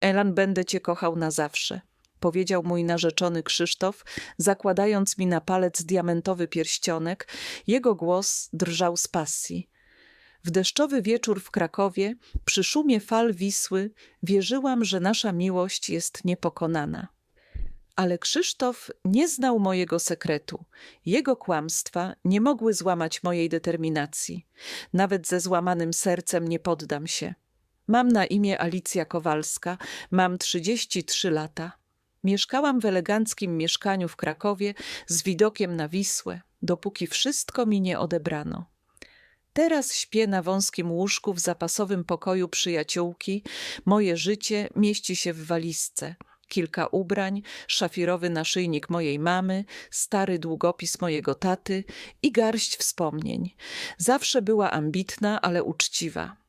Elan, będę cię kochał na zawsze, powiedział mój narzeczony Krzysztof, zakładając mi na palec diamentowy pierścionek. Jego głos drżał z pasji. W deszczowy wieczór w Krakowie, przy szumie fal Wisły, wierzyłam, że nasza miłość jest niepokonana. Ale Krzysztof nie znał mojego sekretu. Jego kłamstwa nie mogły złamać mojej determinacji. Nawet ze złamanym sercem nie poddam się. Mam na imię Alicja Kowalska, mam 33 lata. Mieszkałam w eleganckim mieszkaniu w Krakowie z widokiem na Wisłę, dopóki wszystko mi nie odebrano. Teraz śpię na wąskim łóżku w zapasowym pokoju przyjaciółki. Moje życie mieści się w walizce. Kilka ubrań, szafirowy naszyjnik mojej mamy, stary długopis mojego taty i garść wspomnień. Zawsze była ambitna, ale uczciwa.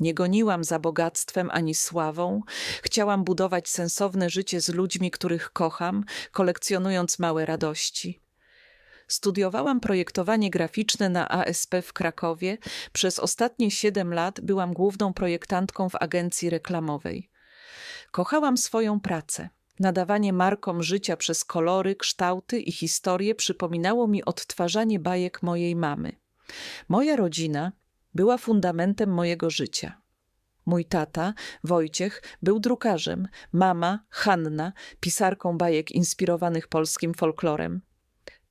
Nie goniłam za bogactwem ani sławą. Chciałam budować sensowne życie z ludźmi, których kocham, kolekcjonując małe radości. Studiowałam projektowanie graficzne na ASP w Krakowie. Przez ostatnie siedem lat byłam główną projektantką w agencji reklamowej. Kochałam swoją pracę. Nadawanie markom życia przez kolory, kształty i historie przypominało mi odtwarzanie bajek mojej mamy. Moja rodzina była fundamentem mojego życia. Mój tata, Wojciech, był drukarzem, mama, Hanna, pisarką bajek inspirowanych polskim folklorem.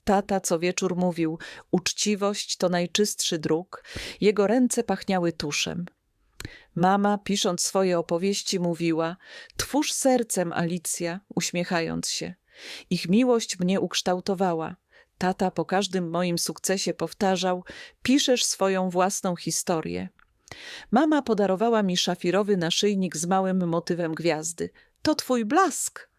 Tata co wieczór mówił: Uczciwość to najczystszy dróg, jego ręce pachniały tuszem. Mama, pisząc swoje opowieści, mówiła: Twórz sercem, Alicja, uśmiechając się. Ich miłość mnie ukształtowała. Tata po każdym moim sukcesie powtarzał: Piszesz swoją własną historię. Mama podarowała mi szafirowy naszyjnik z małym motywem gwiazdy. To twój blask.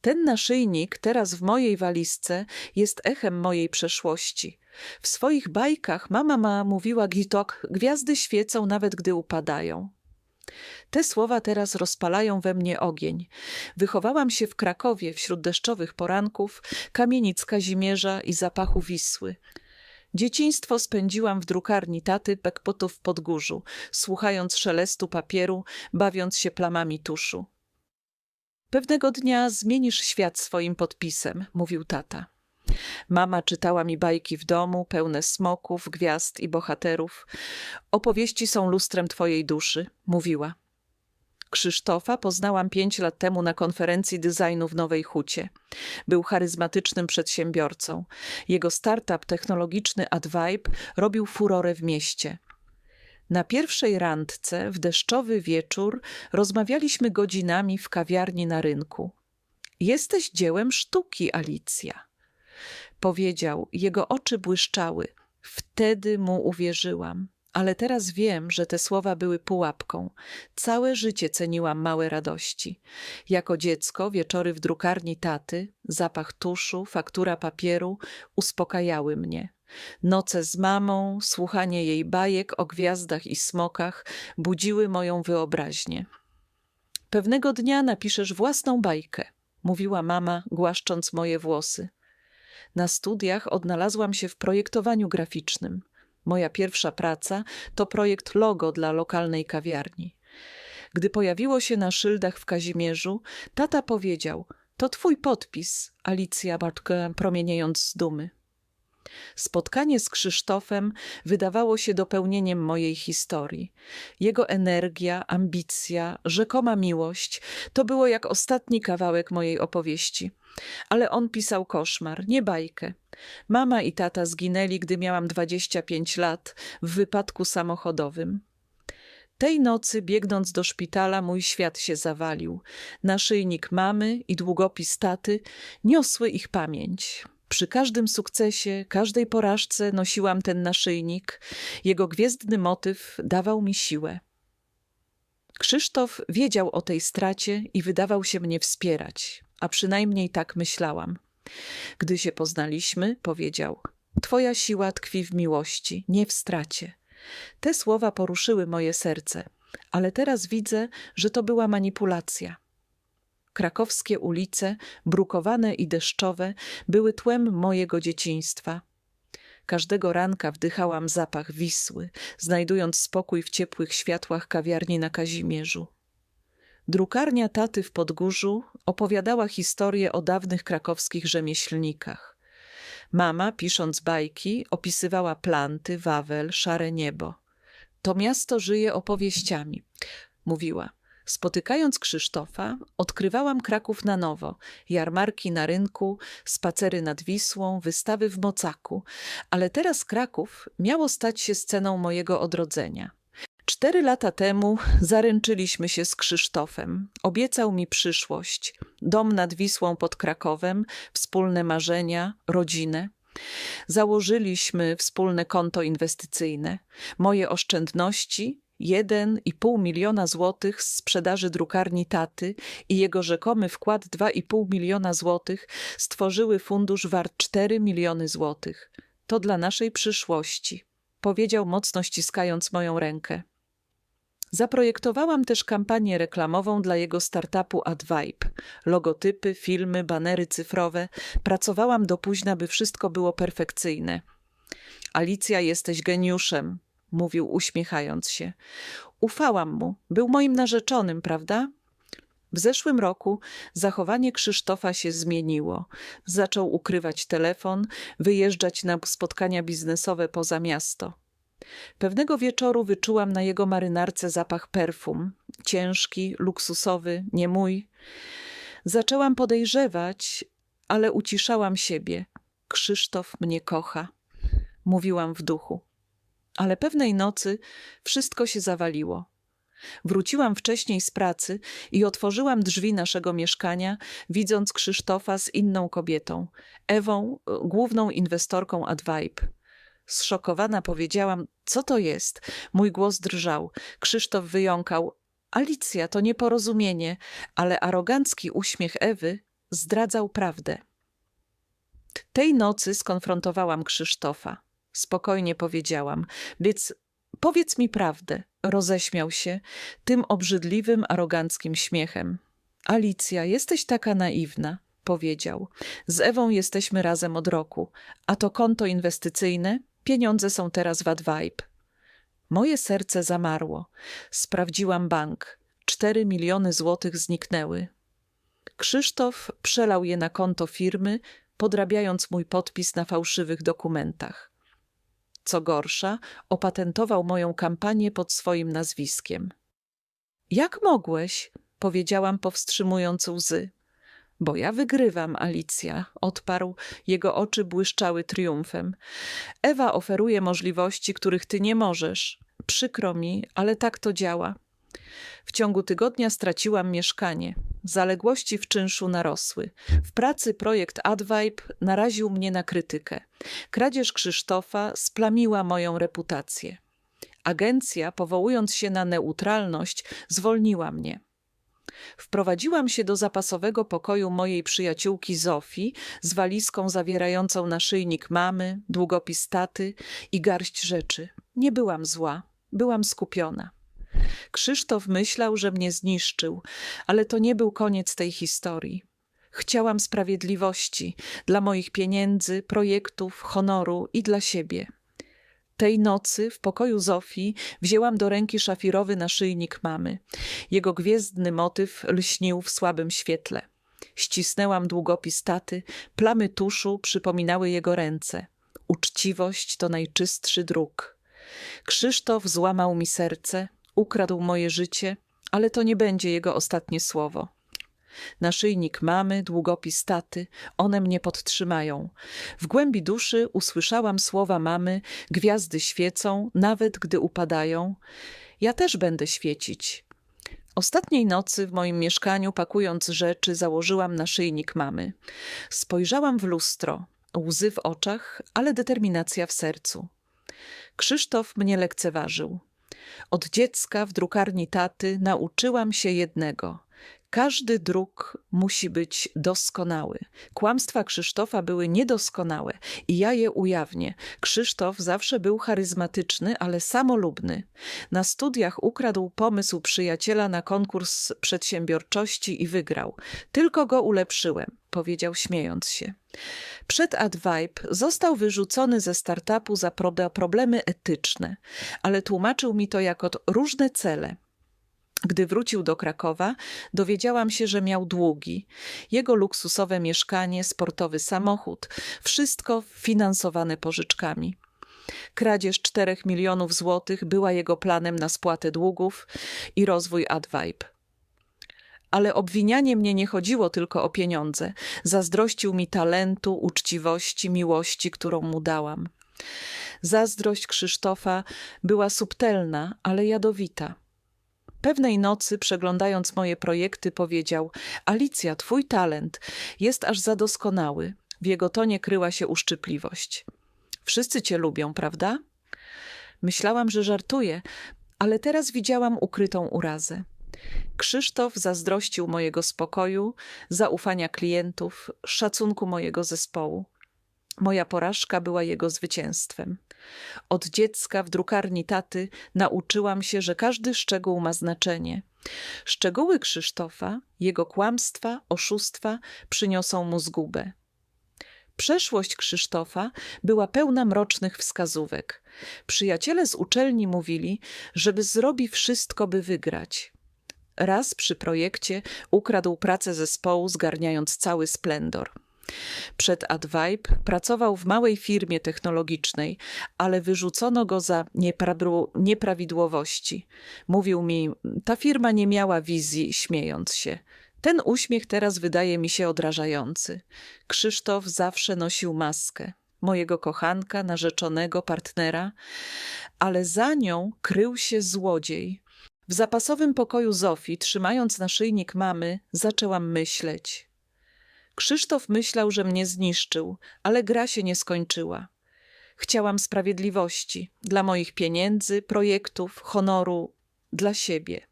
Ten naszyjnik, teraz w mojej walizce, jest echem mojej przeszłości. W swoich bajkach mama ma mówiła Gitok, gwiazdy świecą nawet gdy upadają. Te słowa teraz rozpalają we mnie ogień. Wychowałam się w Krakowie wśród deszczowych poranków, kamienic Kazimierza i zapachu Wisły. Dzieciństwo spędziłam w drukarni taty Pekpotów w Podgórzu, słuchając szelestu papieru, bawiąc się plamami tuszu. Pewnego dnia zmienisz świat swoim podpisem, mówił tata. Mama czytała mi bajki w domu, pełne smoków, gwiazd i bohaterów. Opowieści są lustrem twojej duszy, mówiła. Krzysztofa poznałam pięć lat temu na konferencji designu w Nowej Hucie. Był charyzmatycznym przedsiębiorcą. Jego startup technologiczny AdVibe robił furorę w mieście. Na pierwszej randce w deszczowy wieczór rozmawialiśmy godzinami w kawiarni na rynku. Jesteś dziełem sztuki, Alicja. Powiedział, jego oczy błyszczały. Wtedy mu uwierzyłam. Ale teraz wiem, że te słowa były pułapką. Całe życie ceniłam małe radości. Jako dziecko wieczory w drukarni taty, zapach tuszu, faktura papieru uspokajały mnie. Noce z mamą, słuchanie jej bajek o gwiazdach i smokach budziły moją wyobraźnię. Pewnego dnia napiszesz własną bajkę, mówiła mama, głaszcząc moje włosy. Na studiach odnalazłam się w projektowaniu graficznym. Moja pierwsza praca to projekt logo dla lokalnej kawiarni. Gdy pojawiło się na szyldach w Kazimierzu, tata powiedział: To twój podpis, Alicja Bartke, promieniejąc z dumy. Spotkanie z Krzysztofem wydawało się dopełnieniem mojej historii. Jego energia, ambicja, rzekoma miłość to było jak ostatni kawałek mojej opowieści. Ale on pisał koszmar, nie bajkę. Mama i tata zginęli, gdy miałam 25 lat w wypadku samochodowym. Tej nocy, biegnąc do szpitala, mój świat się zawalił. Naszyjnik mamy i długopis taty niosły ich pamięć. Przy każdym sukcesie, każdej porażce nosiłam ten naszyjnik. Jego gwiezdny motyw dawał mi siłę. Krzysztof wiedział o tej stracie i wydawał się mnie wspierać, a przynajmniej tak myślałam. Gdy się poznaliśmy, powiedział: Twoja siła tkwi w miłości, nie w stracie. Te słowa poruszyły moje serce, ale teraz widzę, że to była manipulacja. Krakowskie ulice, brukowane i deszczowe, były tłem mojego dzieciństwa. Każdego ranka wdychałam zapach Wisły, znajdując spokój w ciepłych światłach kawiarni na Kazimierzu. Drukarnia taty w Podgórzu opowiadała historię o dawnych krakowskich rzemieślnikach. Mama, pisząc bajki, opisywała planty, wawel, szare niebo. To miasto żyje opowieściami, mówiła. Spotykając Krzysztofa, odkrywałam Kraków na nowo. Jarmarki na rynku, spacery nad Wisłą, wystawy w Mocaku. Ale teraz Kraków miało stać się sceną mojego odrodzenia. Cztery lata temu zaręczyliśmy się z Krzysztofem. Obiecał mi przyszłość. Dom nad Wisłą pod Krakowem, wspólne marzenia, rodzinę. Założyliśmy wspólne konto inwestycyjne. Moje oszczędności, 1,5 miliona złotych z sprzedaży drukarni taty i jego rzekomy wkład 2,5 miliona złotych stworzyły fundusz wart 4 miliony złotych. To dla naszej przyszłości, powiedział mocno ściskając moją rękę. Zaprojektowałam też kampanię reklamową dla jego startupu AdVibe. Logotypy, filmy, banery cyfrowe. Pracowałam do późna, by wszystko było perfekcyjne. Alicja, jesteś geniuszem, mówił uśmiechając się. Ufałam mu, był moim narzeczonym, prawda? W zeszłym roku zachowanie Krzysztofa się zmieniło. Zaczął ukrywać telefon, wyjeżdżać na spotkania biznesowe poza miasto. Pewnego wieczoru wyczułam na jego marynarce zapach perfum. Ciężki, luksusowy, nie mój. Zaczęłam podejrzewać, ale uciszałam siebie. Krzysztof mnie kocha. Mówiłam w duchu. Ale pewnej nocy wszystko się zawaliło. Wróciłam wcześniej z pracy i otworzyłam drzwi naszego mieszkania, widząc Krzysztofa z inną kobietą, Ewą, główną inwestorką AdVibe. Zszokowana powiedziałam, co to jest? Mój głos drżał. Krzysztof wyjąkał. Alicja, to nieporozumienie, ale arogancki uśmiech Ewy zdradzał prawdę. Tej nocy skonfrontowałam Krzysztofa. Spokojnie powiedziałam, więc powiedz mi prawdę. Roześmiał się tym obrzydliwym, aroganckim śmiechem. Alicja, jesteś taka naiwna, powiedział. Z Ewą jesteśmy razem od roku, a to konto inwestycyjne Pieniądze są teraz w AdVibe. Moje serce zamarło. Sprawdziłam bank. Cztery miliony złotych zniknęły. Krzysztof przelał je na konto firmy, podrabiając mój podpis na fałszywych dokumentach. Co gorsza, opatentował moją kampanię pod swoim nazwiskiem. Jak mogłeś? powiedziałam, powstrzymując łzy. Bo ja wygrywam, Alicja, odparł. Jego oczy błyszczały triumfem. Ewa oferuje możliwości, których ty nie możesz. Przykro mi, ale tak to działa. W ciągu tygodnia straciłam mieszkanie. Zaległości w czynszu narosły. W pracy projekt AdVibe naraził mnie na krytykę. Kradzież Krzysztofa splamiła moją reputację. Agencja, powołując się na neutralność, zwolniła mnie. Wprowadziłam się do zapasowego pokoju mojej przyjaciółki Zofii z walizką zawierającą naszyjnik mamy, długopis taty i garść rzeczy. Nie byłam zła, byłam skupiona. Krzysztof myślał, że mnie zniszczył, ale to nie był koniec tej historii. Chciałam sprawiedliwości dla moich pieniędzy, projektów, honoru i dla siebie. Tej nocy w pokoju Zofii wzięłam do ręki szafirowy naszyjnik mamy. Jego gwiezdny motyw lśnił w słabym świetle. Ścisnęłam długopis taty, plamy tuszu przypominały jego ręce. Uczciwość to najczystszy dróg. Krzysztof złamał mi serce, ukradł moje życie, ale to nie będzie jego ostatnie słowo. Naszyjnik mamy, długopis taty, one mnie podtrzymają. W głębi duszy usłyszałam słowa mamy, gwiazdy świecą, nawet gdy upadają. Ja też będę świecić. Ostatniej nocy w moim mieszkaniu, pakując rzeczy, założyłam naszyjnik mamy. Spojrzałam w lustro, łzy w oczach, ale determinacja w sercu. Krzysztof mnie lekceważył. Od dziecka w drukarni taty nauczyłam się jednego – każdy druk musi być doskonały. Kłamstwa Krzysztofa były niedoskonałe i ja je ujawnię. Krzysztof zawsze był charyzmatyczny, ale samolubny. Na studiach ukradł pomysł przyjaciela na konkurs przedsiębiorczości i wygrał. Tylko go ulepszyłem, powiedział śmiejąc się. Przed AdVibe został wyrzucony ze startupu za problemy etyczne, ale tłumaczył mi to jako różne cele – Gdy wrócił do Krakowa, dowiedziałam się, że miał długi. Jego luksusowe mieszkanie, sportowy samochód, wszystko finansowane pożyczkami. Kradzież 4 milionów złotych była jego planem na spłatę długów i rozwój AdVibe. Ale obwinianie mnie nie chodziło tylko o pieniądze. Zazdrościł mi talentu, uczciwości, miłości, którą mu dałam. Zazdrość Krzysztofa była subtelna, ale jadowita. Pewnej nocy, przeglądając moje projekty, powiedział: Alicja, twój talent jest aż za doskonały. W jego tonie kryła się uszczypliwość. Wszyscy cię lubią, prawda? Myślałam, że żartuje, ale teraz widziałam ukrytą urazę. Krzysztof zazdrościł mojego spokoju, zaufania klientów, szacunku mojego zespołu. Moja porażka była jego zwycięstwem. Od dziecka w drukarni taty nauczyłam się, że każdy szczegół ma znaczenie. Szczegóły Krzysztofa, jego kłamstwa, oszustwa przyniosą mu zgubę. Przeszłość Krzysztofa była pełna mrocznych wskazówek. Przyjaciele z uczelni mówili, żeby zrobi wszystko, by wygrać. Raz przy projekcie ukradł pracę zespołu, zgarniając cały splendor. Przed AdVibe pracował w małej firmie technologicznej, ale wyrzucono go za nieprawidłowości. Mówił mi, ta firma nie miała wizji, śmiejąc się. Ten uśmiech teraz wydaje mi się odrażający. Krzysztof zawsze nosił maskę. Mojego kochanka, narzeczonego, partnera, ale za nią krył się złodziej. W zapasowym pokoju Zofii, trzymając naszyjnik mamy, zaczęłam myśleć. Krzysztof myślał, że mnie zniszczył, ale gra się nie skończyła. Chciałam sprawiedliwości dla moich pieniędzy, projektów, honoru, dla siebie.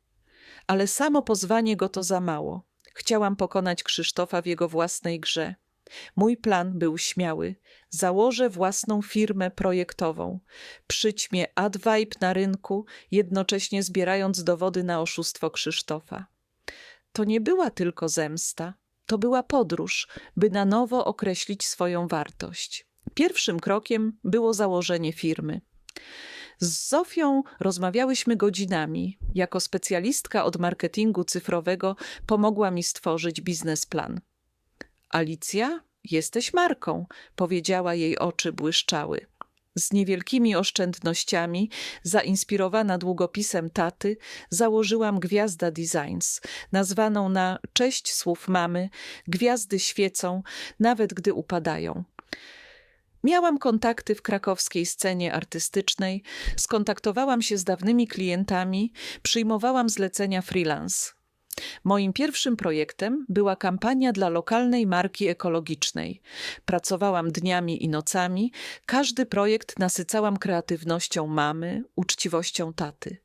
Ale samo pozwanie go to za mało. Chciałam pokonać Krzysztofa w jego własnej grze. Mój plan był śmiały. Założę własną firmę projektową. Przyćmie AdVibe na rynku, jednocześnie zbierając dowody na oszustwo Krzysztofa. To nie była tylko zemsta, to była podróż, by na nowo określić swoją wartość. Pierwszym krokiem było założenie firmy. Z Zofią rozmawiałyśmy godzinami. Jako specjalistka od marketingu cyfrowego pomogła mi stworzyć biznesplan. Alicja, jesteś marką, powiedziała jej oczy błyszczały. Z niewielkimi oszczędnościami, zainspirowana długopisem taty, założyłam Gwiazda Designs, nazwaną na cześć słów mamy. Gwiazdy świecą, nawet gdy upadają. Miałam kontakty w krakowskiej scenie artystycznej, skontaktowałam się z dawnymi klientami, przyjmowałam zlecenia freelance. Moim pierwszym projektem była kampania dla lokalnej marki ekologicznej. Pracowałam dniami i nocami, każdy projekt nasycałam kreatywnością mamy, uczciwością taty.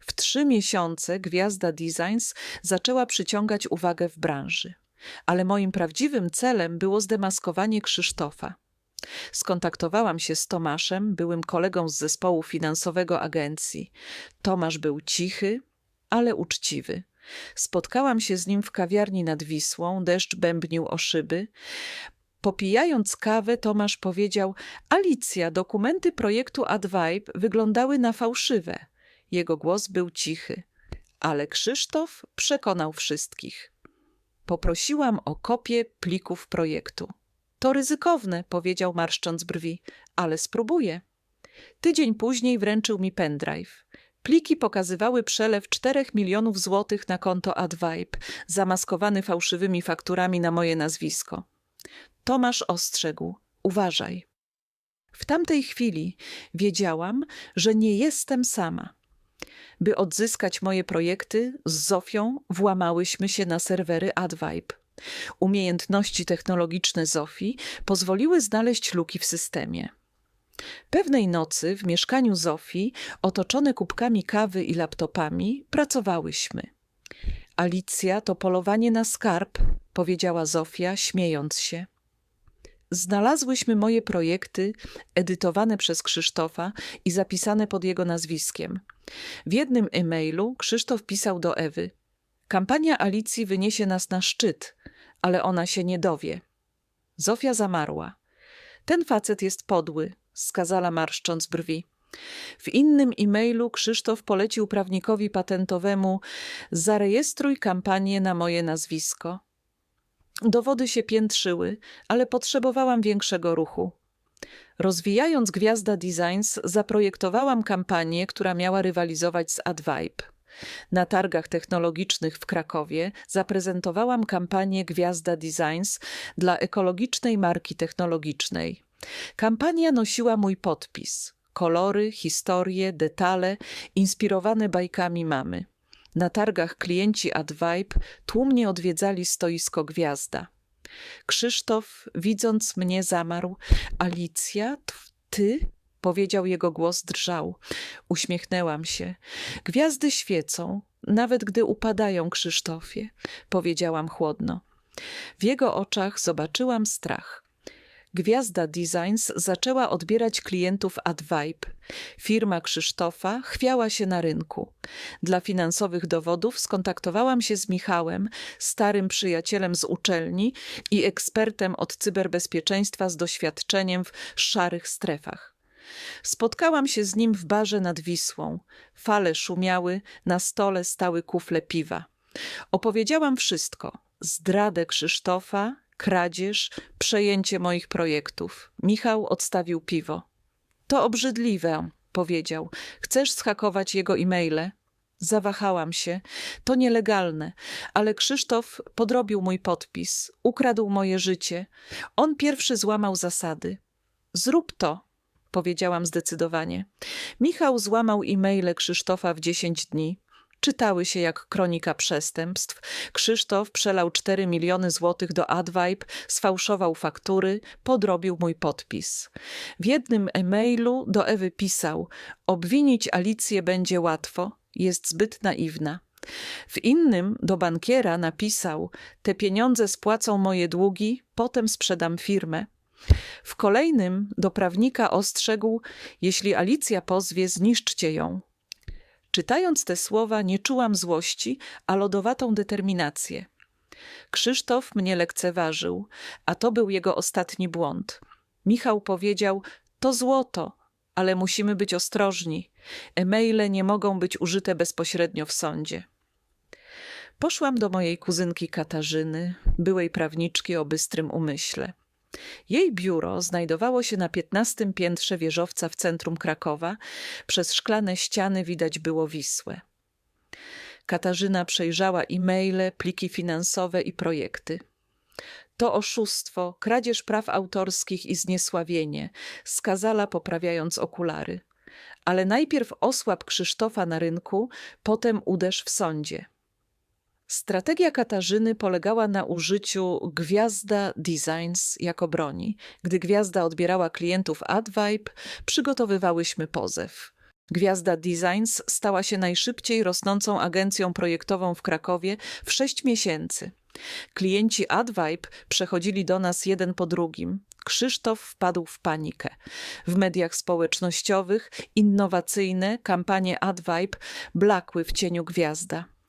W trzy miesiące Gwiazda Designs zaczęła przyciągać uwagę w branży. Ale moim prawdziwym celem było zdemaskowanie Krzysztofa. Skontaktowałam się z Tomaszem, byłym kolegą z zespołu finansowego agencji. Tomasz był cichy, ale uczciwy. Spotkałam się z nim w kawiarni nad Wisłą, deszcz bębnił o szyby. Popijając kawę, Tomasz powiedział: Alicja, dokumenty projektu AdVibe wyglądały na fałszywe. Jego głos był cichy, ale Krzysztof przekonał wszystkich. Poprosiłam o kopię plików projektu. To ryzykowne, powiedział marszcząc brwi, ale spróbuję. Tydzień później wręczył mi pendrive. Pliki pokazywały przelew 4 milionów złotych na konto AdVibe, zamaskowany fałszywymi fakturami na moje nazwisko. Tomasz ostrzegł: Uważaj. W tamtej chwili wiedziałam, że nie jestem sama. By odzyskać moje projekty, z Zofią włamałyśmy się na serwery AdVibe. Umiejętności technologiczne Zofii pozwoliły znaleźć luki w systemie. Pewnej nocy w mieszkaniu Zofii, otoczone kubkami kawy i laptopami, pracowałyśmy. Alicja to polowanie na skarb, powiedziała Zofia, śmiejąc się. Znalazłyśmy moje projekty, edytowane przez Krzysztofa i zapisane pod jego nazwiskiem. W jednym e-mailu Krzysztof pisał do Ewy: Kampania Alicji wyniesie nas na szczyt, ale ona się nie dowie. Zofia zamarła. Ten facet jest podły, skazała marszcząc brwi. W innym e-mailu Krzysztof polecił prawnikowi patentowemu: Zarejestruj kampanię na moje nazwisko. Dowody się piętrzyły, ale potrzebowałam większego ruchu. Rozwijając Gwiazda Designs, zaprojektowałam kampanię, która miała rywalizować z AdVibe. Na targach technologicznych w Krakowie zaprezentowałam kampanię Gwiazda Designs dla ekologicznej marki technologicznej. Kampania nosiła mój podpis. Kolory, historie, detale inspirowane bajkami mamy. Na targach klienci AdVibe tłumnie odwiedzali stoisko Gwiazda. Krzysztof, widząc mnie, zamarł. Alicja, ty? Powiedział jego głos drżał. Uśmiechnęłam się. Gwiazdy świecą, nawet gdy upadają, Krzysztofie, powiedziałam chłodno. W jego oczach zobaczyłam strach. Gwiazda Designs zaczęła odbierać klientów AdVibe. Firma Krzysztofa chwiała się na rynku. Dla finansowych dowodów skontaktowałam się z Michałem, starym przyjacielem z uczelni i ekspertem od cyberbezpieczeństwa z doświadczeniem w szarych strefach. Spotkałam się z nim w barze nad Wisłą. Fale szumiały, na stole stały kufle piwa. Opowiedziałam wszystko. Zdradę Krzysztofa, kradzież, przejęcie moich projektów. Michał odstawił piwo. To obrzydliwe, powiedział. Chcesz schakować jego e-maile? Zawahałam się. To nielegalne, ale Krzysztof podrobił mój podpis, ukradł moje życie. On pierwszy złamał zasady. Zrób to, powiedziałam zdecydowanie. Michał złamał e-maile Krzysztofa w dziesięć dni. Czytały się jak kronika przestępstw. Krzysztof przelał 4 miliony złotych do AdVibe, sfałszował faktury, podrobił mój podpis. W jednym e-mailu do Ewy pisał: Obwinić Alicję będzie łatwo, jest zbyt naiwna. W innym do bankiera napisał: Te pieniądze spłacą moje długi, potem sprzedam firmę. W kolejnym do prawnika ostrzegł: Jeśli Alicja pozwie, zniszczcie ją. Czytając te słowa, nie czułam złości, a lodowatą determinację. Krzysztof mnie lekceważył, a to był jego ostatni błąd. Michał powiedział: To złoto, ale musimy być ostrożni. E-maile nie mogą być użyte bezpośrednio w sądzie. Poszłam do mojej kuzynki Katarzyny, byłej prawniczki o bystrym umyśle. Jej biuro znajdowało się na piętnastym piętrze wieżowca w centrum Krakowa. Przez szklane ściany widać było Wisłę. Katarzyna przejrzała e-maile, pliki finansowe i projekty. To oszustwo, kradzież praw autorskich i zniesławienie, skazala poprawiając okulary. Ale najpierw osłab Krzysztofa na rynku, potem uderz w sądzie. Strategia Katarzyny polegała na użyciu Gwiazda Designs jako broni. Gdy Gwiazda odbierała klientów AdVibe, przygotowywałyśmy pozew. Gwiazda Designs stała się najszybciej rosnącą agencją projektową w Krakowie w sześć miesięcy. Klienci AdVibe przechodzili do nas jeden po drugim. Krzysztof wpadł w panikę. W mediach społecznościowych innowacyjne kampanie AdVibe blakły w cieniu gwiazda.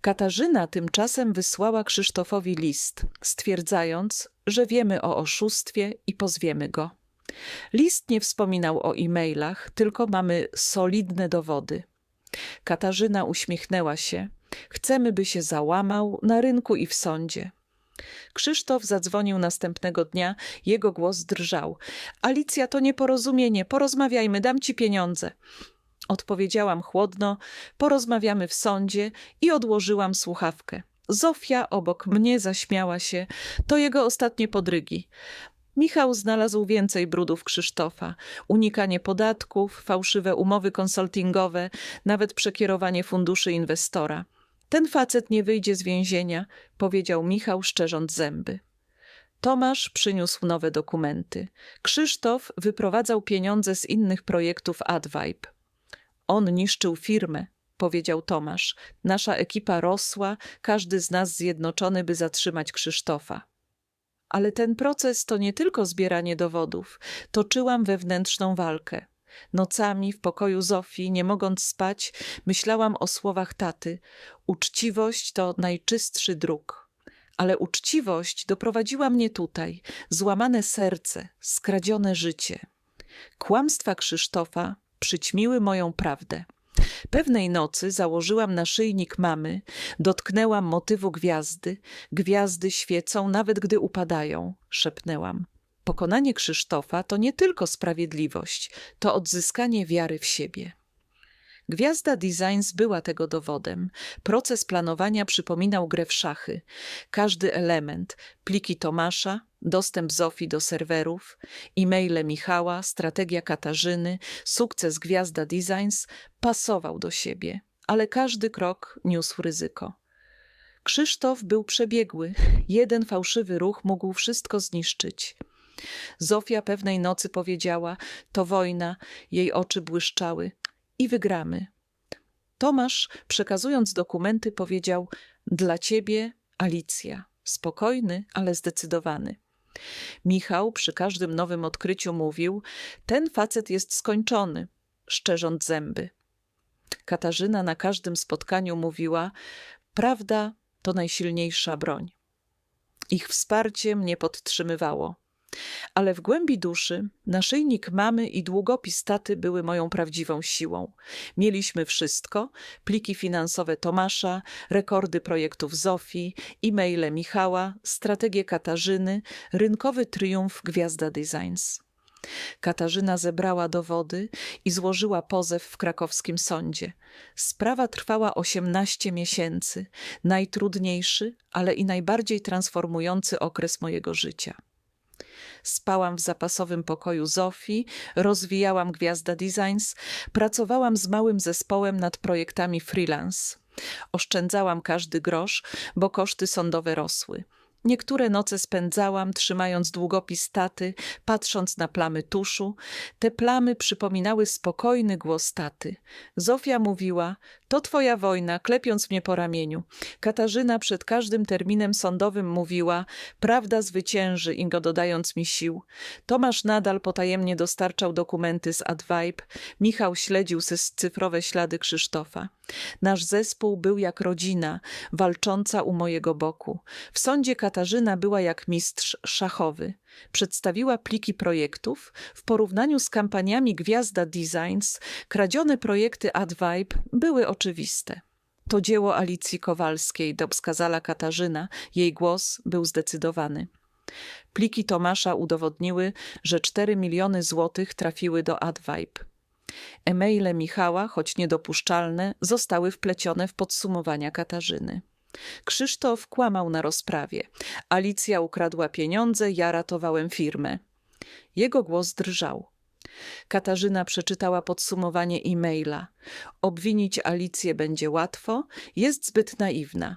Katarzyna tymczasem wysłała Krzysztofowi list, stwierdzając, że wiemy o oszustwie i pozwiemy go. List nie wspominał o e-mailach, tylko mamy solidne dowody. Katarzyna uśmiechnęła się. Chcemy, by się załamał na rynku i w sądzie. Krzysztof zadzwonił następnego dnia, jego głos drżał. Alicja, to nieporozumienie, porozmawiajmy, dam ci pieniądze. Odpowiedziałam chłodno, porozmawiamy w sądzie i odłożyłam słuchawkę. Zofia obok mnie zaśmiała się. To jego ostatnie podrygi. Michał znalazł więcej brudów Krzysztofa. Unikanie podatków, fałszywe umowy konsultingowe, nawet przekierowanie funduszy inwestora. Ten facet nie wyjdzie z więzienia, powiedział Michał, szczerząc zęby. Tomasz przyniósł nowe dokumenty. Krzysztof wyprowadzał pieniądze z innych projektów AdVibe. On niszczył firmę, powiedział Tomasz. Nasza ekipa rosła, każdy z nas zjednoczony, by zatrzymać Krzysztofa. Ale ten proces to nie tylko zbieranie dowodów. Toczyłam wewnętrzną walkę. Nocami w pokoju Zofii, nie mogąc spać, myślałam o słowach taty. Uczciwość to najczystszy dróg. Ale uczciwość doprowadziła mnie tutaj, złamane serce, skradzione życie. Kłamstwa Krzysztofa przyćmiły moją prawdę. Pewnej nocy założyłam naszyjnik mamy, dotknęłam motywu gwiazdy. Gwiazdy świecą, nawet gdy upadają, szepnęłam. Pokonanie Krzysztofa to nie tylko sprawiedliwość, to odzyskanie wiary w siebie. Gwiazda Designs była tego dowodem. Proces planowania przypominał grę w szachy. Każdy element, pliki Tomasza, dostęp Zofii do serwerów, e-maile Michała, strategia Katarzyny, sukces Gwiazda Designs pasował do siebie, ale każdy krok niósł ryzyko. Krzysztof był przebiegły. Jeden fałszywy ruch mógł wszystko zniszczyć. Zofia pewnej nocy powiedziała: To wojna, jej oczy błyszczały i wygramy. Tomasz, przekazując dokumenty, powiedział: Dla ciebie, Alicja. Spokojny, ale zdecydowany. Michał przy każdym nowym odkryciu mówił: Ten facet jest skończony, szczerząc zęby. Katarzyna na każdym spotkaniu mówiła: Prawda to najsilniejsza broń. Ich wsparcie mnie podtrzymywało. Ale w głębi duszy naszyjnik mamy i długopis taty były moją prawdziwą siłą. Mieliśmy wszystko: pliki finansowe Tomasza, rekordy projektów Zofii, e-maile Michała, strategię Katarzyny, rynkowy triumf Gwiazda Designs. Katarzyna zebrała dowody i złożyła pozew w krakowskim sądzie. Sprawa trwała 18 miesięcy, najtrudniejszy, ale i najbardziej transformujący okres mojego życia. Spałam w zapasowym pokoju Zofii, rozwijałam Gwiazda Designs, pracowałam z małym zespołem nad projektami freelance. Oszczędzałam każdy grosz, bo koszty sądowe rosły. Niektóre noce spędzałam, trzymając długopis taty, patrząc na plamy tuszu. Te plamy przypominały spokojny głos taty. Zofia mówiła: To twoja wojna, klepiąc mnie po ramieniu. Katarzyna przed każdym terminem sądowym mówiła: Prawda zwycięży, Ingo dodając mi sił. Tomasz nadal potajemnie dostarczał dokumenty z AdVibe. Michał śledził cyfrowe ślady Krzysztofa. Nasz zespół był jak rodzina, walcząca u mojego boku. W sądzie Katarzyna była jak mistrz szachowy. Przedstawiła pliki projektów. W porównaniu z kampaniami Gwiazda Designs, kradzione projekty AdVibe były oczywiste. To dzieło Alicji Kowalskiej, dobskazala Katarzyna. Jej głos był zdecydowany. Pliki Tomasza udowodniły, że 4 miliony złotych trafiły do AdVibe. E-maile Michała, choć niedopuszczalne, zostały wplecione w podsumowania Katarzyny. Krzysztof kłamał na rozprawie. Alicja ukradła pieniądze, ja ratowałem firmę. Jego głos drżał. Katarzyna przeczytała podsumowanie e-maila. Obwinić Alicję będzie łatwo, jest zbyt naiwna.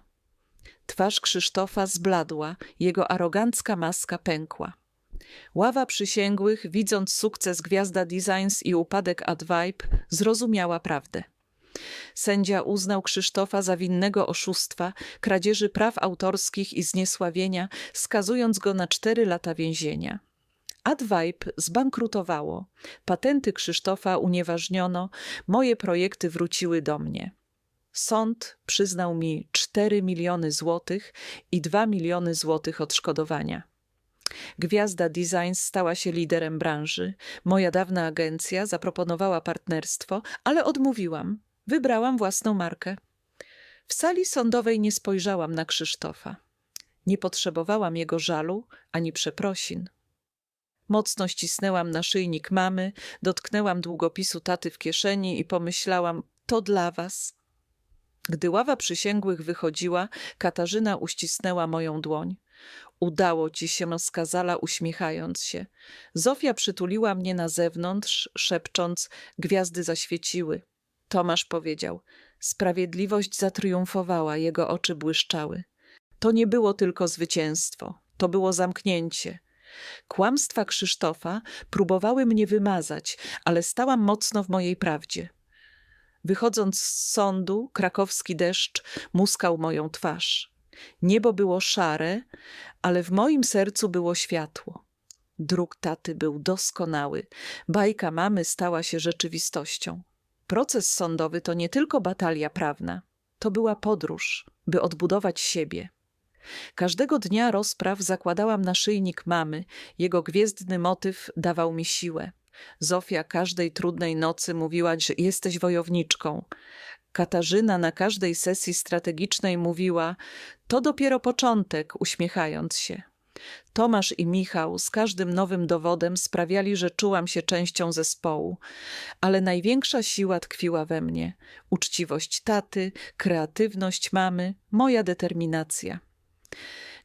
Twarz Krzysztofa zbladła, jego arogancka maska pękła. Ława przysięgłych, widząc sukces Gwiazda Designs i upadek AdVibe, zrozumiała prawdę. Sędzia uznał Krzysztofa za winnego oszustwa, kradzieży praw autorskich i zniesławienia, skazując go na cztery lata więzienia. AdVibe zbankrutowało, patenty Krzysztofa unieważniono, moje projekty wróciły do mnie. Sąd przyznał mi 4 miliony złotych i 2 miliony złotych odszkodowania. Gwiazda Designs stała się liderem branży. Moja dawna agencja zaproponowała partnerstwo, ale odmówiłam. Wybrałam własną markę. W sali sądowej nie spojrzałam na Krzysztofa. Nie potrzebowałam jego żalu ani przeprosin. Mocno ścisnęłam naszyjnik mamy, dotknęłam długopisu taty w kieszeni i pomyślałam: To dla was. Gdy ława przysięgłych wychodziła, Katarzyna uścisnęła moją dłoń. Udało ci się, skazala uśmiechając się. Zofia przytuliła mnie na zewnątrz, szepcząc: Gwiazdy zaświeciły. Tomasz powiedział: Sprawiedliwość zatriumfowała, jego oczy błyszczały. To nie było tylko zwycięstwo, to było zamknięcie. Kłamstwa Krzysztofa próbowały mnie wymazać, ale stałam mocno w mojej prawdzie. Wychodząc z sądu, krakowski deszcz muskał moją twarz. Niebo było szare, ale w moim sercu było światło. Druk taty był doskonały. Bajka mamy stała się rzeczywistością. Proces sądowy to nie tylko batalia prawna, to była podróż, by odbudować siebie. Każdego dnia rozpraw zakładałam naszyjnik mamy, jego gwiezdny motyw dawał mi siłę. Zofia każdej trudnej nocy mówiła, że jesteś wojowniczką. Katarzyna na każdej sesji strategicznej mówiła: To dopiero początek, uśmiechając się. Tomasz i Michał z każdym nowym dowodem sprawiali, że czułam się częścią zespołu, ale największa siła tkwiła we mnie uczciwość taty, kreatywność mamy, moja determinacja.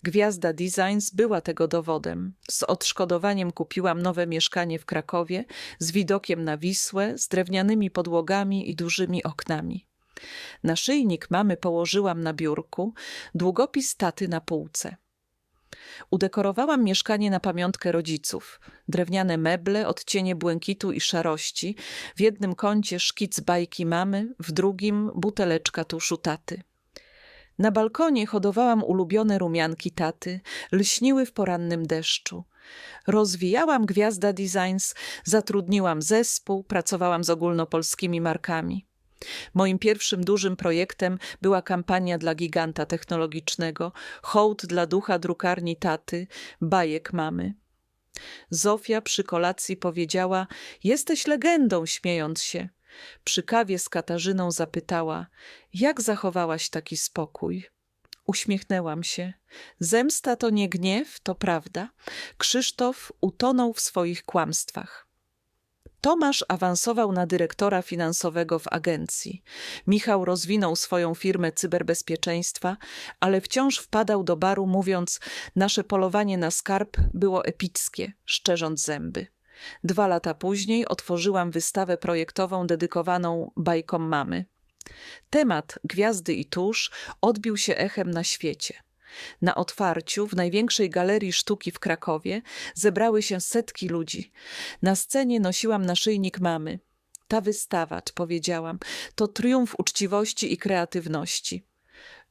Gwiazda Designs była tego dowodem. Z odszkodowaniem kupiłam nowe mieszkanie w Krakowie z widokiem na Wisłę, z drewnianymi podłogami i dużymi oknami. Naszyjnik mamy położyłam na biurku, długopis taty na półce. Udekorowałam mieszkanie na pamiątkę rodziców. Drewniane meble, odcienie błękitu i szarości. W jednym kącie szkic bajki mamy, w drugim buteleczka tuszu taty. Na balkonie hodowałam ulubione rumianki taty, lśniły w porannym deszczu. Rozwijałam Gwiazda Designs, zatrudniłam zespół, pracowałam z ogólnopolskimi markami. Moim pierwszym dużym projektem była kampania dla giganta technologicznego, hołd dla ducha drukarni taty, bajek mamy. Zofia przy kolacji powiedziała: Jesteś legendą, śmiejąc się. Przy kawie z Katarzyną zapytała: Jak zachowałaś taki spokój? Uśmiechnęłam się. Zemsta to nie gniew, to prawda. Krzysztof utonął w swoich kłamstwach. Tomasz awansował na dyrektora finansowego w agencji. Michał rozwinął swoją firmę cyberbezpieczeństwa, ale wciąż wpadał do baru, mówiąc: Nasze polowanie na skarb było epickie, szczerząc zęby. Dwa lata później otworzyłam wystawę projektową dedykowaną bajkom mamy. Temat Gwiazdy i Tusz odbił się echem na świecie. Na otwarciu w największej galerii sztuki w Krakowie zebrały się setki ludzi. Na scenie nosiłam naszyjnik mamy. Ta wystawa, powiedziałam, to triumf uczciwości i kreatywności.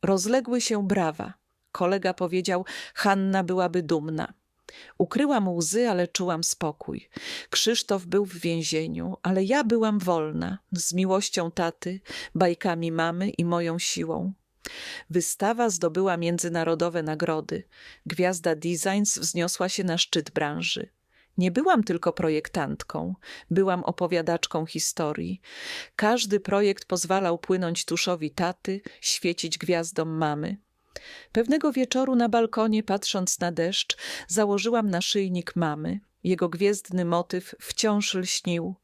Rozległy się brawa. Kolega powiedział, Hanna byłaby dumna. Ukryłam łzy, ale czułam spokój. Krzysztof był w więzieniu, ale ja byłam wolna, z miłością taty, bajkami mamy i moją siłą. Wystawa zdobyła międzynarodowe nagrody. Gwiazda Designs wzniosła się na szczyt branży. Nie byłam tylko projektantką, byłam opowiadaczką historii. Każdy projekt pozwalał płynąć tuszowi taty, świecić gwiazdom mamy. Pewnego wieczoru na balkonie, patrząc na deszcz, założyłam naszyjnik mamy. Jego gwiezdny motyw wciąż lśnił.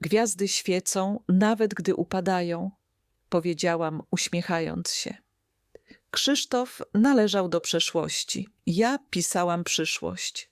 Gwiazdy świecą, nawet gdy upadają, powiedziałam, uśmiechając się. Krzysztof należał do przeszłości. Ja pisałam przyszłość.